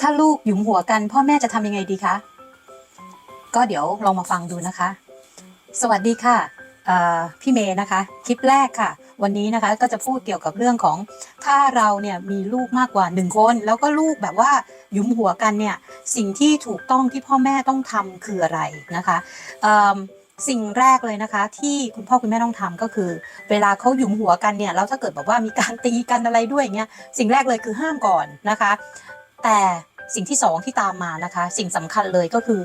ถ้าลูกหยุมหัวกัน พ่อแม่จะทำยังไงดีคะ ก็เดี๋ยวลองมาฟังดูนะคะ สวัสดีค่ะพี่เมย์นะคะ คลิปแรกค่ะ วันนี้นะคะก็จะพูดเกี่ยวกับเรื่องของ ถ้าเราเนี่ยมีลูกมากกว่าหนึ่งคน แล้วก็ลูกแบบว่าหยุมหัวกันเนี่ยสิ่งที่ถูกต้องที่พ่อแม่ต้องทำคืออะไรนะคะสิ่งแรกเลยนะคะ ที่คุณพ่อคุณแม่ต้องทำก็คือ เวลาเขาหยุมหัวกันเนี่ยแล้วถ้าเกิดแบบว่ามีการตีกันอะไรด้วยอย่างเงี้ยสิ่งแรกเลยคือห้ามก่อนนะคะ แต่ สิ่งที่สองที่ตามมานะคะ สิ่งสำคัญเลยก็คือ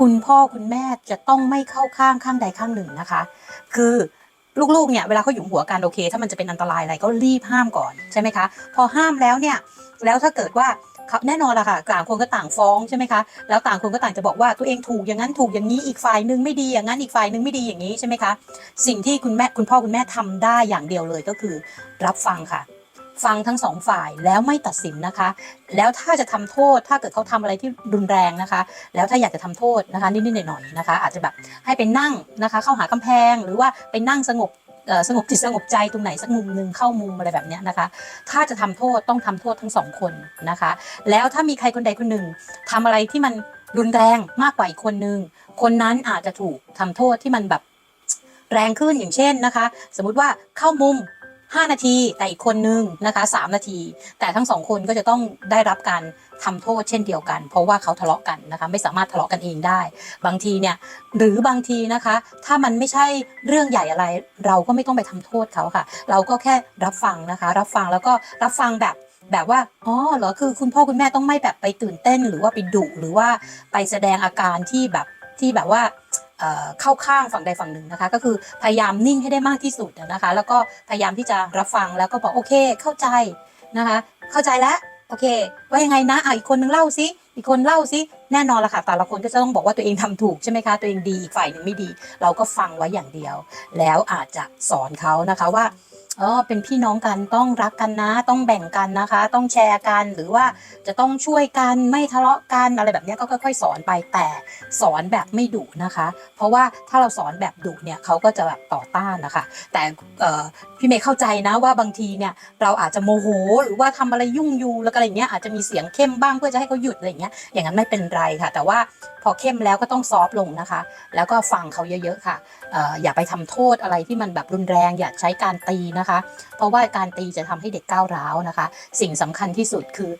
คุณพ่อคุณแม่จะต้องไม่เข้าข้างข้างใดข้างหนึ่งนะคะ คือลูกๆเนี่ยเวลาเขาหยุมหัวกันโอเค ถ้ามันจะเป็นอันตรายอะไรก็รีบห้ามก่อนใช่ไหมคะพอห้ามแล้วเนี่ยแล้วถ้าเกิดว่าครับแน่นอนละค่ะต่างคนก็ต่างฟ้องใช่ไหมคะแล้วต่างคนก็ต่างจะบอกว่าตัวเองถูกอย่างนั้นถูกอย่างนี้อีกฝ่ายหนึ่งไม่ดีอย่างนั้นอีกฝ่ายหนึ่งไม่ดีอย่างนี้ใช่ไหมคะสิ่งที่คุณแม่คุณพ่อคุณแม่ทำได้อย่างเดียวเลยก็คือ รับฟังค่ะ ฟังทั้งสองฝ่ายแล้วไม่ตัดสินนะคะ แล้วถ้าจะทำโทษถ้าเกิดเขาทำอะไรที่รุนแรงนะคะ แล้วถ้าอยากจะทำโทษนะคะนิดๆหน่อยๆนะคะ อาจจะแบบให้ไปนั่งนะคะ เข้าหากำแพงหรือว่าไปนั่งสงบสงบจิตสงบใจตรงไหนสักมุมหนึ่งเข้ามุมอะไรแบบเนี้ยนะคะ ถ้าจะทำโทษต้องทำโทษทั้งสองคนนะคะ แล้วถ้ามีใครคนใดคนหนึ่งทำอะไรที่มันรุนแรงมากกว่าอีกคนนึง คนนั้นอาจจะถูกทำโทษที่มันแบบแรงขึ้นอย่างเช่นนะคะ สมมุติว่าเข้ามุม 5 นาที แต่อีกคนนึงนะคะ3นาที แต่ทั้งสองคนก็จะต้องได้รับการทำโทษเช่นเดียวกัน เพราะว่าเขาทะเลาะกันนะคะไม่สามารถทะเลาะกันเองได้ บางทีเนี่ยหรือบางทีนะคะ ถ้ามันไม่ใช่เรื่องใหญ่อะไร เราก็ไม่ต้องไปทำโทษเขาค่ะ เราก็แค่รับฟังนะคะ รับฟังแล้วก็รับฟังแบบแบบว่า อ๋อ เหรอ คือคุณพ่อคุณแม่ต้องไม่แบบไปตื่นเต้น หรือว่าไปดุหรือว่าไปแสดงอาการที่แบบที่แบบว่า เข้าข้างฝั่งใดฝั่งหนึ่งนะคะ ก็คือพยายามนิ่งให้ได้มากที่สุดนะคะ แล้วก็พยายามที่จะรับฟังแล้วก็บอกโอเค เข้าใจนะคะ เข้าใจแล้วโอเค ว่ายังไงนะอะอีกคนนึงเล่าซิอีกคนเล่าซิแน่นอนละค่ะแต่ละคนก็จะต้องบอกว่าตัวเองทำถูกใช่ไหมคะตัวเองดีอีกฝ่ายหนึ่งไม่ดี เราก็ฟังไว้อย่างเดียว แล้วอาจจะสอนเขานะคะว่า เออเป็นพี่น้องกันต้องรักกันนะ ต้องแบ่งกันนะคะ ต้องแชร์กันหรือว่าจะต้องช่วยกันไม่ทะเลาะกันอะไรแบบนี้ก็ค่อย ๆ สอนไปแต่สอนแบบไม่ดุนะคะ เพราะว่าถ้าเราสอนแบบดุเนี่ยเขาก็จะแบบต่อต้านนะคะ แต่พี่เมย์เข้าใจนะว่าบางทีเนี่ยเราอาจจะโมโหหรือว่าทำอะไรยุ่งยูแล้วก็อะไรเงี้ยอาจจะมีเสียงเข้มบ้างเพื่อจะให้เขาหยุดอะไรเงี้ยอย่างนั้นไม่เป็นไรค่ะ แต่ว่า พอเข้มแล้วก็ต้องซอฟต์ลงนะคะ แล้วก็ฟังเขาเยอะๆค่ะอออย่าไปทำโทษอะไรที่มันแบบรุนแรง อย่าใช้การตีนะคะ เพราะว่าการตีจะทำให้เด็กก้าวร้าวนะคะ สิ่งสำคัญที่สุดคือ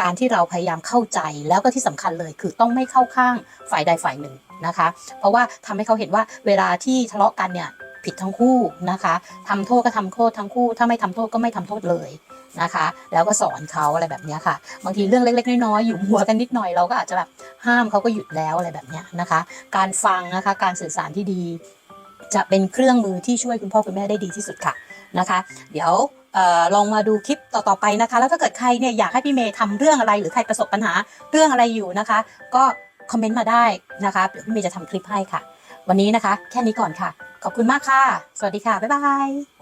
การที่เราพยายามเข้าใจแล้วก็ที่สำคัญเลยคือต้องไม่เข้าข้างฝ่ายใดฝ่ายหนึ่งนะคะ เพราะว่าทำให้เขาเห็นว่าเวลาที่ทะเลาะกันเนี่ย ผิดทั้งคู่นะคะทำโทษก็ทำโทษทั้งคู่ ถ้าไม่ทำโทษก็ไม่ทำโทษเลยนะคะ แล้วก็สอนเขาอะไรแบบนี้ค่ะ บางทีเรื่องเล็ก ๆ น้อยๆอยู่หัวกันนิดหน่อยเราก็อาจจะแบบห้ามเขาก็หยุดแล้วอะไรแบบนี้นะคะ การฟังนะคะการสื่อสารที่ดี จะเป็นเครื่องมือที่ช่วยคุณพ่อคุณแม่ได้ดีที่สุดค่ะนะคะ เดี๋ยวออลองมาดูคลิปต่อๆไปนะคะ แล้วถ้าเกิดใครเนี่ยอยากให้พี่เมย์ทำเรื่องอะไร หรือใครประสบปัญหาเรื่องอะไรอยู่นะคะ ก็คอมเมนต์มาได้นะคะเดี๋ยวพี่เมย์จะทำคลิปให้ค่ะ วันนี้นะคะ แค่นี้ก่อนค่ะ ขอบคุณมากค่ะ สวัสดีค่ะ บ๊ายบาย